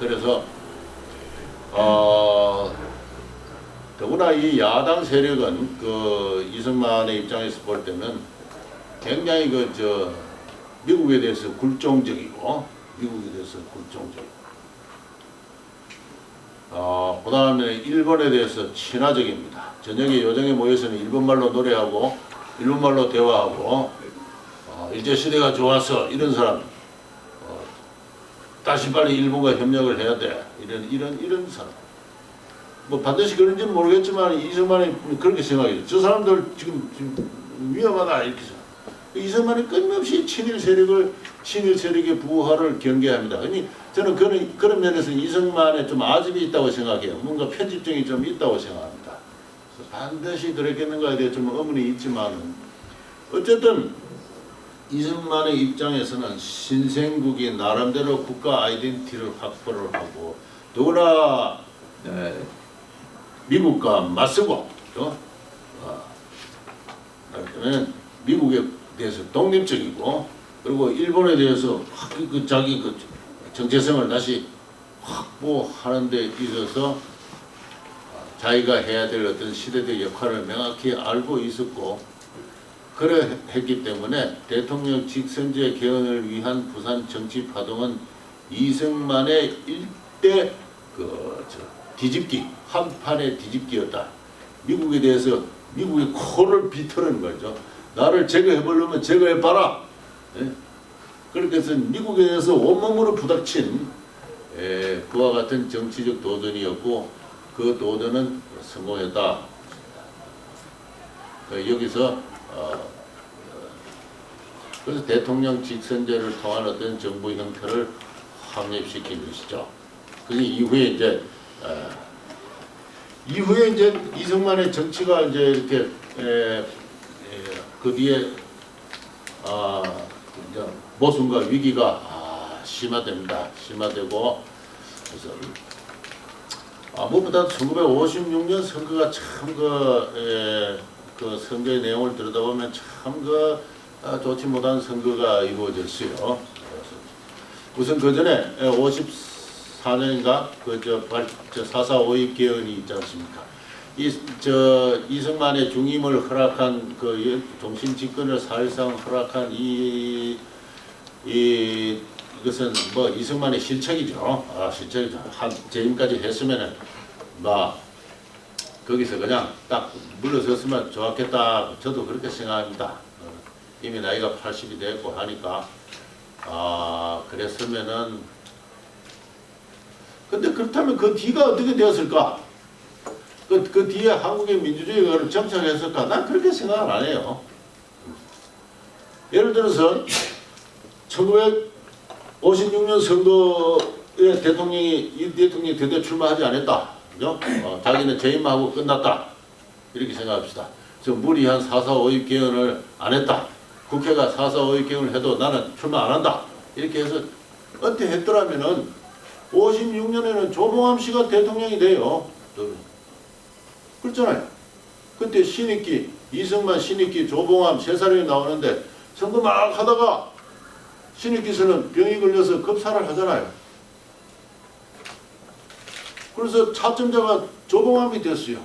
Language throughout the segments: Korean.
그래서 어, 더구나 이 야당 세력은 그 이승만의 입장에서 볼 때는 굉장히 그 저 미국에 대해서 굴종적이고 미국에 대해서 굴종적이고 어, 그 다음에 일본에 대해서 친화적입니다. 저녁에 요정에 모여서는 일본말로 노래하고 일본말로 대화하고 어, 일제 시대가 좋아서 이런 사람 어, 다시 빨리 일본과 협력을 해야 돼 이런 이런 이런 사람 뭐 반드시 그런지 는 모르겠지만 이승만이 그렇게 생각해요. 저 사람들 지금, 지금 위험하다 이렇게 생각. 이승만이 끊임없이 친일 세력을 친일 세력의 부활을 경계합니다. 아니 저는 그런 그런 면에서 이승만에 좀 아집이 있다고 생각해요. 뭔가 편집증이 좀 있다고 생각합니다. 반드시 그랬겠는가에 대해 좀 의문이 있지만 어쨌든 이승만의 입장에서는 신생국이 나름대로 국가 아이덴티티를 확보를 하고 더구나 에, 미국과 맞서고 또 어, 그다음에 미국에 대해서 독립적이고 그리고 일본에 대해서 확 그, 그 자기 그 정체성을 다시 확보하는 데 있어서 자기가 해야 될 어떤 시대적 역할을 명확히 알고 있었고 그래 했기 때문에 대통령 직선제 개헌을 위한 부산 정치 파동은 이승만의 일대 그저 뒤집기 한판의 뒤집기였다. 미국에 대해서 미국의 코를 비틀는 거죠. 나를 제거해 보려면 제거해 봐라. 예? 그렇게 해서 미국에 대해서 온몸으로 부닥친 에, 그와 같은 정치적 도전이었고 그 도전은 성공했다. 그 여기서 어, 그래서 대통령 직선제를 통한 어떤 정부 형태를 확립시킨 것이죠. 그 이후에 이제 어, 이후에 이제 이승만의 정치가 이제 이렇게 에, 에, 그 뒤에 아 이제 모순과 위기가 아, 심화됩니다. 심화되고 그래서 아, 무엇보다 1956년 선거가 참그 그 선거의 내용을 들여다보면 참그 아, 좋지 못한 선거가 이루어졌어요. 우선 그 전에 54년인가 그저 저 사사오입 개헌이 있지 않습니까? 이 저 이승만의 중임을 허락한 그 종신 집권을 사실상 허락한 이, 이 이것은 뭐 이승만의 실책이죠. 아 실책이죠. 한 재임까지 했으면은 뭐 거기서 그냥 딱 물러섰으면 좋았겠다. 저도 그렇게 생각합니다. 어, 이미 나이가 80이 됐고 하니까 아 그랬으면은 근데 그렇다면 그 뒤가 어떻게 되었을까? 그, 그 뒤에 한국의 민주주의가 정착했을까? 난 그렇게 생각을 안 해요. 예를 들어서 1956년 선거에 대통령이 이 대통령이 드디어 출마하지 않았다. 그죠? 어, 자기는 재임하고 끝났다. 이렇게 생각합시다. 저 무리한 4.4.5입 개헌을 안 했다. 국회가 4.4.5입 개헌을 해도 나는 출마 안 한다. 이렇게 해서 은퇴했더라면은 56년에는 조봉암 씨가 대통령이 돼요. 그렇잖아요. 그때 신익기, 이승만, 신익기, 조봉암 세 사람이 나오는데 선거 막 하다가 신익기서는 병이 걸려서 급사를 하잖아요. 그래서 차점자가 조봉암이 됐어요.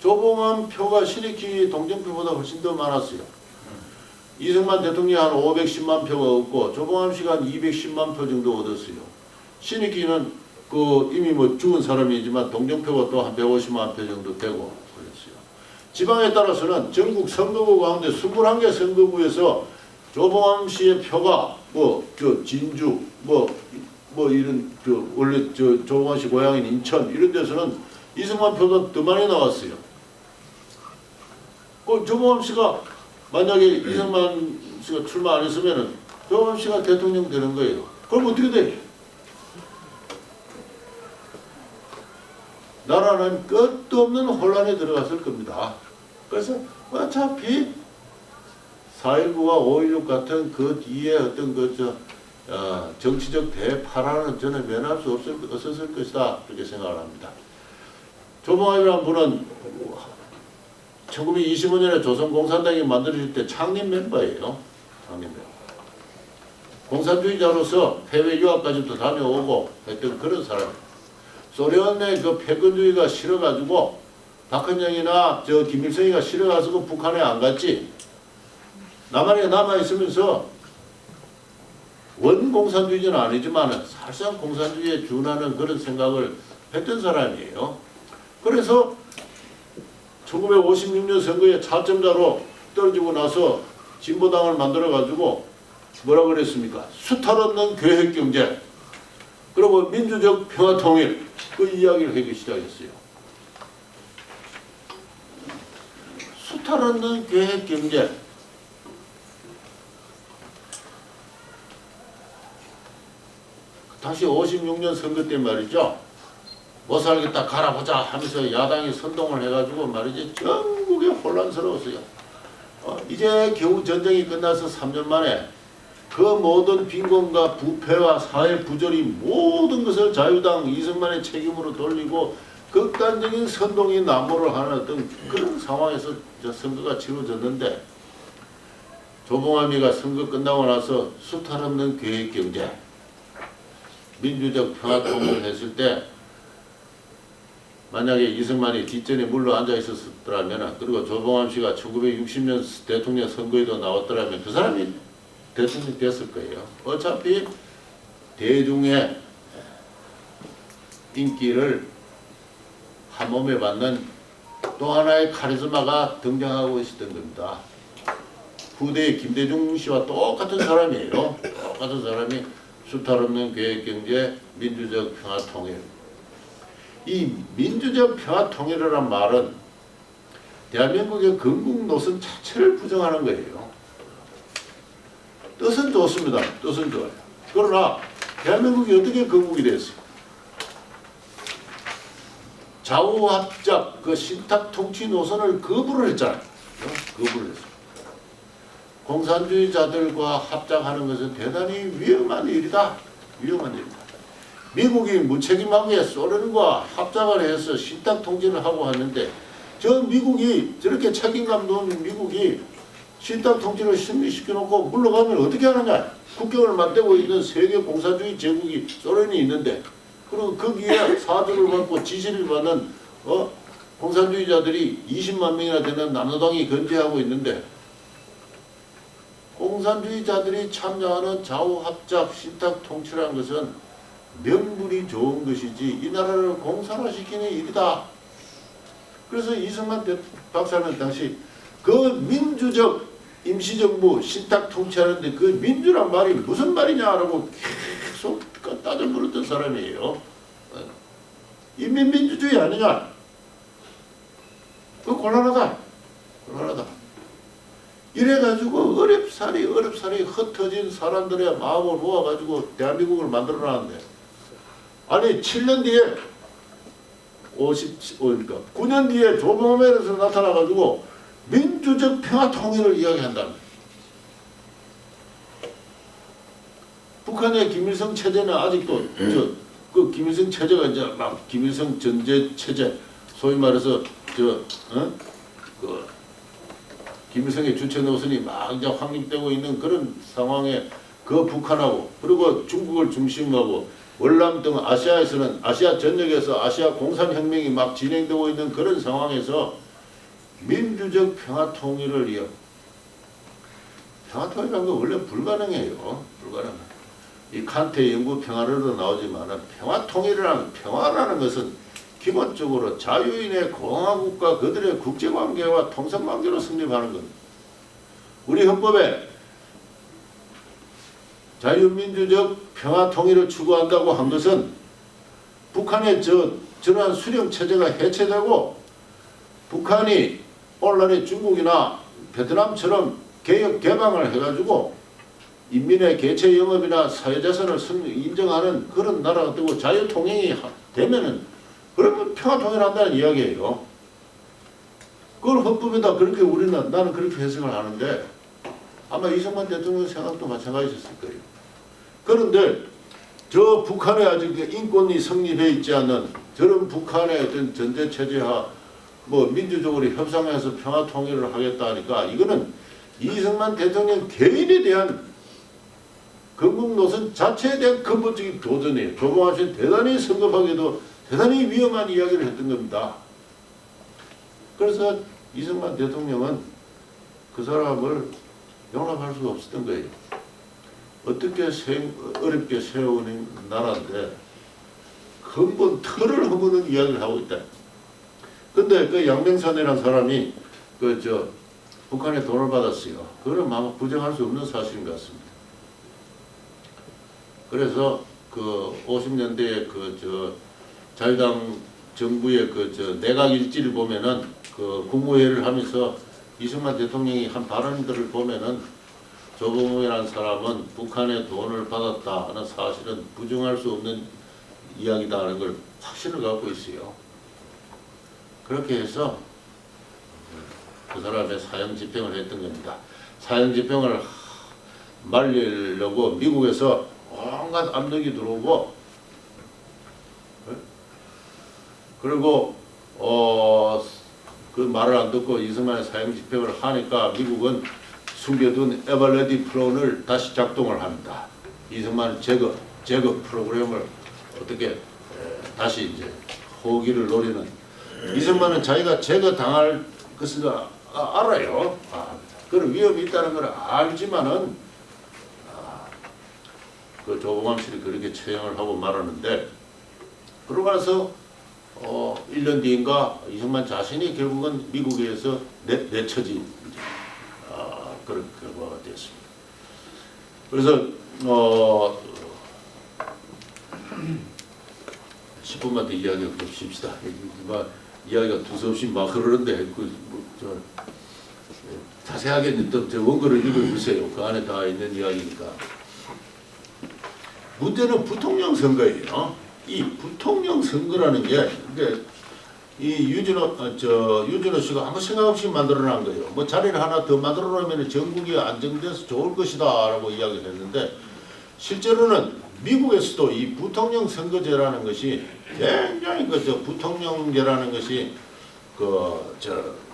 조봉암 표가 신익기 동정표보다 훨씬 더 많았어요. 이승만 대통령이 한 510만 표가 얻고 조봉암 씨가 한 210만 표 정도 얻었어요. 신익기는 그 이미 뭐 죽은 사람이지만 동정표가 또 한 150만 표 정도 되고 그랬어요. 지방에 따라서는 전국 선거구 가운데 21개 선거구에서 조봉암 씨의 표가 뭐 저 진주 뭐 뭐 이런 저 원래 저 조봉암 씨 고향인 인천 이런 데서는 이승만 표가 더 많이 나왔어요. 그 조봉암 씨가 만약에 이승만 씨가 출마 안 했으면은 조봉암 씨가 대통령 되는 거예요. 그럼 어떻게 돼? 나라는 끝도 없는 혼란에 들어갔을 겁니다. 그래서 어차피 4.19와 5.16 같은 그 뒤에 어떤 그 저, 어, 정치적 대파란은 저는 면할 수 없을, 없었을 것이다. 그렇게 생각을 합니다. 조봉암이라는 분은 1925년에 조선공산당이 만들어질 때 창립 멤버예요. 창립 멤버. 공산주의자로서 해외 유학까지도 다녀오고 했던 그런 사람. 소련의 그 패권주의가 싫어가지고 박헌영이나 저 김일성이가 싫어가서 그 북한에 안 갔지. 남한에 남아 있으면서 원 공산주의자는 아니지만 사실상 공산주의에 준하는 그런 생각을 했던 사람이에요. 그래서 1956년 선거에 차점자로 떨어지고 나서 진보당을 만들어 가지고 뭐라 그랬습니까? 수탈 없는 계획 경제 그리고 민주적 평화 통일 그 이야기를 하기 시작했어요. 수탈 없는 계획 경제 다시 56년 선거 때 말이죠. 못 살겠다 갈아보자 하면서 야당이 선동을 해가지고 말이지 전국에 혼란스러웠어요. 어, 이제 겨우 전쟁이 끝나서 3년 만에 그 모든 빈곤과 부패와 사회 부조리 모든 것을 자유당 이승만의 책임으로 돌리고 극단적인 선동이 난무를 하는 어떤 그런 상황에서 저 선거가 치러졌는데 조봉암이가 선거 끝나고 나서 수탈 없는 계획 경제 민주적 평화 통일을 했을 때 만약에 이승만이 뒷전에 물러 앉아 있었더라면 그리고 조봉암 씨가 1960년 대통령 선거에도 나왔더라면 그 사람이 대통령이 됐을 거예요. 어차피 대중의 인기를 한 몸에 받는 또 하나의 카리스마가 등장하고 있었던 겁니다. 후대의 김대중 씨와 똑같은 사람이에요. 똑같은 사람이 수탈 없는 계획 경제, 민주적 평화 통일. 이 민주적 평화 통일이란 말은 대한민국의 건국 노선 자체를 부정하는 거예요. 뜻은 좋습니다. 뜻은 좋아요. 그러나 대한민국이 어떻게 건국이 됐어요? 좌우합작 그 신탁 통치 노선을 거부를 했잖아요. 어? 거부를 했어요. 공산주의자들과 합작하는 것은 대단히 위험한 일이다. 위험한 일이다. 미국이 무책임하게 소련과 합작을 해서 신탁 통치를 하고 하는데 저 미국이 저렇게 책임감 없는 미국이 신탁 통치를 승리시켜놓고 물러가면 어떻게 하느냐? 국경을 맞대고 있는 세계 공산주의 제국이 소련이 있는데 그리고 거기에 사주를 받고 지시를 받는 어? 공산주의자들이 20만 명이나 되는 남노당이 건재하고 있는데 공산주의자들이 참여하는 좌우합작 신탁 통치라는 것은 명분이 좋은 것이지 이 나라를 공산화시키는 일이다. 그래서 이승만 대- 박사는 당시 그 민주적 임시정부 신탁 통치하는데 그 민주란 말이 무슨 말이냐라고 계속 따져 물었던 사람이에요. 어. 인민민주주의 아니냐? 그 곤란하다. 곤란하다. 이래가지고 어렵사리 어렵사리 흩어진 사람들의 마음을 모아가지고 대한민국을 만들어 놨는데 아니 7년 뒤에 50, 그러니까 9년 뒤에 조봉암에서 나타나가지고 민주적 평화 통일을 이야기한다는. 북한의 김일성 체제는 아직도 저 그 김일성 체제가 이제 막 김일성 전제 체제 소위 말해서 저 어? 그 김일성의 주체 노선이 막 이제 확립되고 있는 그런 상황에 그 북한하고 그리고 중국을 중심하고 월남 등 아시아에서는 아시아 전역에서 아시아 공산혁명이 막 진행되고 있는 그런 상황에서 민주적 평화 통일을 위한 평화 통일이라는 건 원래 불가능해요. 불가능. 이 칸트의 연구 평화로도 나오지만 평화 통일이라는 평화라는 것은 기본적으로 자유인의 공화국과 그들의 국제관계와 통상관계로 성립하는 겁니다. 우리 헌법에 자유민주적 평화 통일을 추구한다고 한 것은 북한의 저 저러한 수령 체제가 해체되고 북한이 오늘날의 중국이나 베트남처럼 개혁 개방을 해가지고 인민의 개체 영업이나 사회자산을 성- 인정하는 그런 나라가 되고 자유 통행이 하- 되면은 그러면 평화 통일한다는 이야기예요. 그걸 헌법에다 그렇게 우리는 나는 그렇게 해석을 하는데 아마 이승만 대통령 생각도 마찬가지였을 거예요. 그런데 저 북한에 아직 인권이 성립해 있지 않는 저런 북한의 어떤 전제 체제하 뭐 민주적으로 협상해서 평화 통일을 하겠다 하니까 이거는 이승만 대통령 개인에 대한 건국 노선 자체에 대한 근본적인 도전이에요. 씨는 대단히 성급하게도 대단히 위험한 이야기를 했던 겁니다. 그래서 이승만 대통령은 그 사람을 용납할 수가 없었던 거예요. 어떻게 세, 어렵게 세우는 나라인데 근본 틀을 허무는 이야기를 하고 있다. 근데 그 양명산이라는 사람이 그 저 북한에 돈을 받았어요. 그거는 아마 부정할 수 없는 사실인 것 같습니다. 그래서 그 50년대에 그저 자유당 정부의 그 저 내각 일지를 보면은 그 국무회의를 하면서 이승만 대통령이 한 발언들을 보면은 조봉우라는 사람은 북한의 돈을 받았다 하는 사실은 부정할 수 없는 이야기다 하는 걸 확신을 갖고 있어요. 그렇게 해서 그 사람의 사형 집행을 했던 겁니다. 사형 집행을 말리려고 미국에서 온갖 압력이 들어오고 예? 그리고 어, 그 말을 안 듣고 이승만의 사형 집행을 하니까 미국은 숨겨둔 에발레디 프론을 다시 작동을 합니다. 이승만 제거 제거 프로그램을 어떻게 에, 다시 이제 호기를 노리는 이승만은 자기가 제거 당할 것을 아, 아, 알아요. 아, 그런 위험이 있다는 걸 알지만은 아, 그 조봉암 씨를 그렇게 처형을 하고 말하는데 그러고 나서 어 1년 뒤인가 이승만 자신이 결국은 미국에서 내, 이제, 아, 그런 결과가 됐습니다. 그래서 어 10분만 더 쉽시다. 막 이야기가 두서없이 막 흐르는데 그, 뭐, 저, 자세하게 또저 원고를 읽어주세요. 그 안에 다 있는 이야기니까. 문제는 부통령 선거예요. 이 부통령 선거라는 게 이게 이 유진호 어, 저 유진호 씨가 아무 생각 없이 만들어낸 거예요. 뭐 자리를 하나 더 만들어 놓으면 전국이 안정돼서 좋을 것이다라고 이야기를 했는데 실제로는 미국에서도 이 부통령 선거제라는 것이 굉장히 그저 부통령제라는 것이 그 저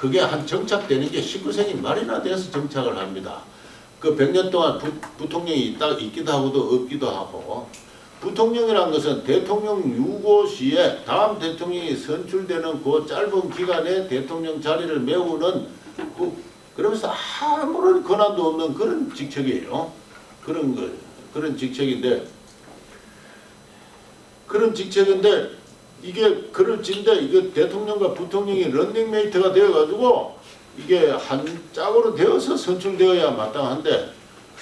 그게 한 정착되는 게 19세기 말이나 돼서 정착을 합니다. 그 100년 동안 부, 부통령이 있다 있기도 하고도 없기도 하고 부통령이라는 것은 대통령 유고 시에 다음 대통령이 선출되는 그 짧은 기간에 대통령 자리를 메우는 그 그러면서 아무런 권한도 없는 그런 직책이에요. 그런 거 그런 직책인데 그런 직책인데 이게 그럴 진데 이게 대통령과 부통령이 런닝메이트가 되어가지고 이게 한 짝으로 되어서 선출되어야 마땅한데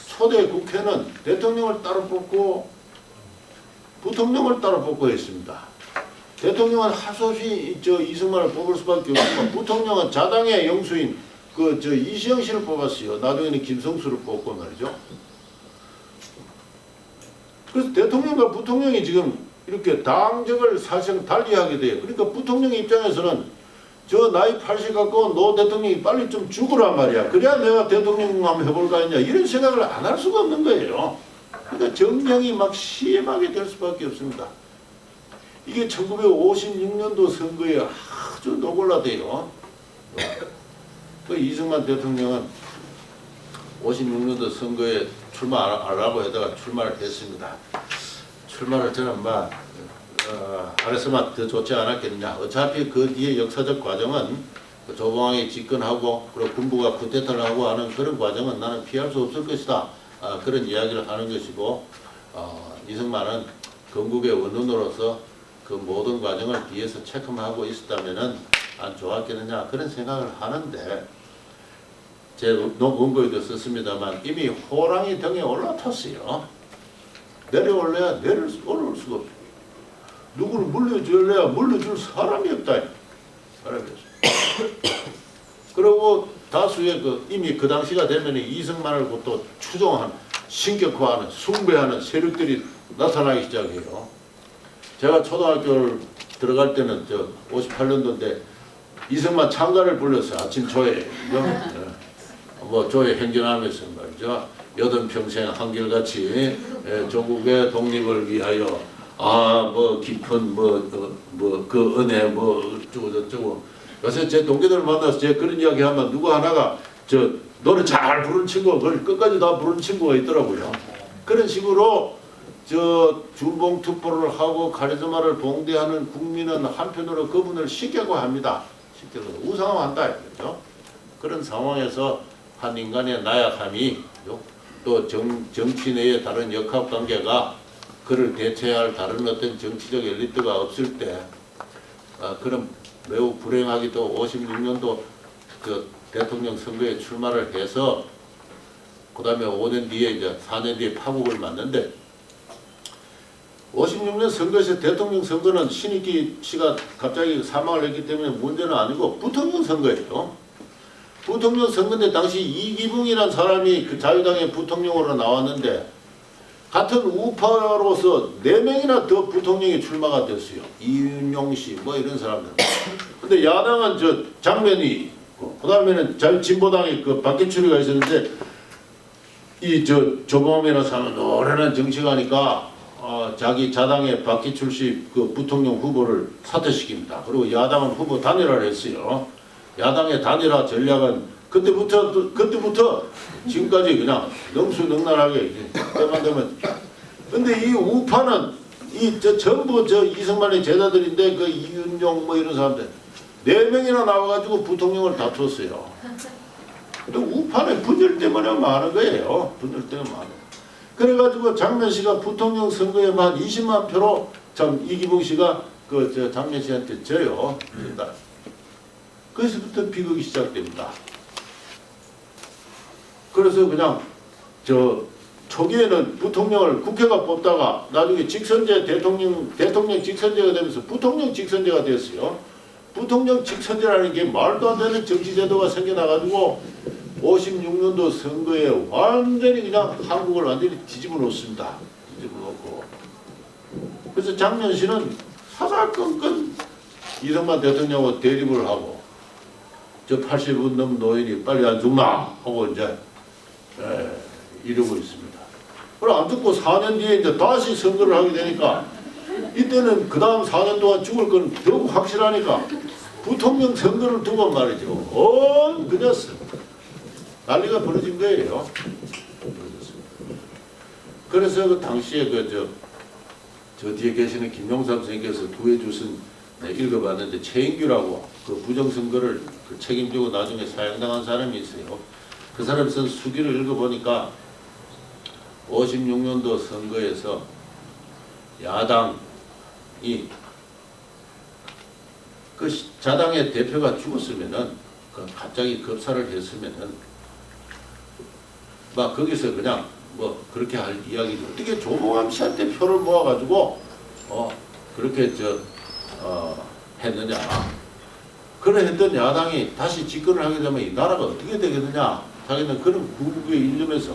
초대 국회는 대통령을 따로 뽑고 부통령을 따로 뽑고 했습니다. 대통령은 없이 저 이승만을 뽑을 수밖에 없지만 부통령은 자당의 영수인 그 저 이시영 씨를 뽑았어요. 나중에는 김성수를 뽑고 말이죠. 그래서 대통령과 부통령이 지금 이렇게 당적을 사실상 달리하게 돼요. 그러니까 부통령 입장에서는 저 나이 80 갖고 노 대통령이 빨리 좀 죽으란 말이야. 그래야 내가 대통령 한번 해볼까 했냐. 이런 생각을 안 할 수가 없는 거예요. 그러니까 정쟁이 막 심하게 될 수밖에 없습니다. 이게 1956년도 선거에 아주 노골라돼요. 그 이승만 대통령은 56년도 선거에 출마하라고 하다가 출마를 했습니다. 출마를 저는 막 어, 안 했으면 더 좋지 않았겠느냐. 어차피 그 뒤에 역사적 과정은 그 조봉왕이 집권하고 그리고 군부가 쿠데타를 하고 하는 그런 과정은 나는 피할 수 없을 것이다. 아, 그런 이야기를 하는 것이고 어, 이승만은 건국의 원론으로서 그 모든 과정을 뒤에서 체크하고 있었다면은 안 좋았겠느냐 그런 생각을 하는데 제 원고에도 썼습니다만 이미 호랑이 등에 올라탔어요. 내려올래야 내릴 수, 올라올 수가 없어. 누구를 물려줄래야 물려줄 사람이 없다. 사람이 없어. 그리고 다수의 그 이미 그 당시가 되면 이승만을 또 추종하는 신격화하는 숭배하는 세력들이 나타나기 시작해요. 제가 초등학교를 들어갈 때는 저 58년도인데 이승만 창가를 불렀어요. 아침 조회. 뭐 조회 행진하면서 말이죠. 여든 평생 한결같이 예, 조국의 독립을 위하여 아 뭐 깊은 뭐 뭐 그 은혜 뭐 어쩌고 저쩌고 요새 제 동기들 만나서 제 그런 이야기 하면 누구 하나가 저 노래 잘 부르는 친구 그걸 끝까지 다 부르는 친구가 있더라고요. 그런 식으로 저 준봉 투표를 하고 카리스마를 봉대하는 국민은 한편으로 그분을 시켜고 합니다. 시켜서 우상화한다 이거죠. 그런 상황에서 한 인간의 나약함이? 또 정, 정치 내의 다른 역학 관계가 그를 대체할 다른 어떤 정치적 엘리트가 없을 때 아, 그런 매우 불행하기도 56년도 그 대통령 선거에 출마를 해서 그 다음에 5년 뒤에 이제 4년 뒤에 파국을 맞는데 56년 선거에서 대통령 선거는 신익기 씨가 갑자기 사망을 했기 때문에 문제는 아니고 부통령 선거예요. 부통령 선거인데 당시 이기붕이라는 사람이 그 자유당의 부통령으로 나왔는데 같은 우파로서 네 명이나 더 부통령이 출마가 됐어요. 이윤용 씨 뭐 이런 사람들. 근데 야당은 저 장면이 있고 그다음에는 자 진보당이 그 박기춘이가 있었는데 이 저 조범이라는 사람은 노련한 정치가니까 어, 자기 자당의 박기출 씨 그 부통령 후보를 사퇴시킵니다. 그리고 야당은 후보 단일화를 했어요. 야당의 단일화 전략은 그때부터 그때부터 지금까지 그냥 넘수능란하게 이제 때만 되면 근데 이 우파는 이 저 전부 저 이승만의 제자들인데 그 이윤용 뭐 이런 사람들 네 명이나 나와가지고 부통령을 다투었어요. 근데 우파는 분열 때문에 많은 거예요. 분열 때문에 많은. 그래가지고 장면 씨가 부통령 선거에만 20만 표로 참 이기봉 씨가 그저 장면 씨한테 져요. 그러니까 그래서부터 비극이 시작됩니다. 그래서 그냥 저 초기에는 부통령을 국회가 뽑다가 나중에 직선제 대통령 대통령 직선제가 되면서 부통령 직선제가 됐어요. 부통령 직선제라는 게 말도 안 되는 정치 제도가 생겨나가지고 56년도 선거에 완전히 그냥 한국을 완전히 뒤집어 놓습니다. 뒤집어 놓고. 그래서 장면 씨는 사사건건 이승만 대통령하고 대립을 하고 저 80은 넘은 노인이 빨리 안 죽나 하고 이제 에, 이러고 있습니다. 그럼 안 죽고 4년 뒤에 이제 다시 선거를 하게 되니까 이때는 그 다음 4년 동안 죽을 건 더욱 확실하니까 부통령 선거를 두고 말이죠. 온 그냥 난리가 벌어진 거예요. 그래서 그 당시에 그저 저 뒤에 계시는 김용삼 선생님께서 두해 주신 네, 읽어봤는데 최인규라고 그 부정선거를 그 책임지고 나중에 사형당한 사람이 있어요. 그 사람 쓴 수기를 읽어보니까 56년도 선거에서 야당이 그 시- 자당의 대표가 죽었으면은 그 갑자기 급사를 했으면은 막 거기서 그냥 뭐 그렇게 할 이야기를 어떻게 조봉암 씨한테 표를 모아가지고 어 그렇게 저 어, 했느냐. 그래 했던 야당이 다시 집권을 하게 되면 이 나라가 어떻게 되겠느냐 자기는 그런 구국의 일념에서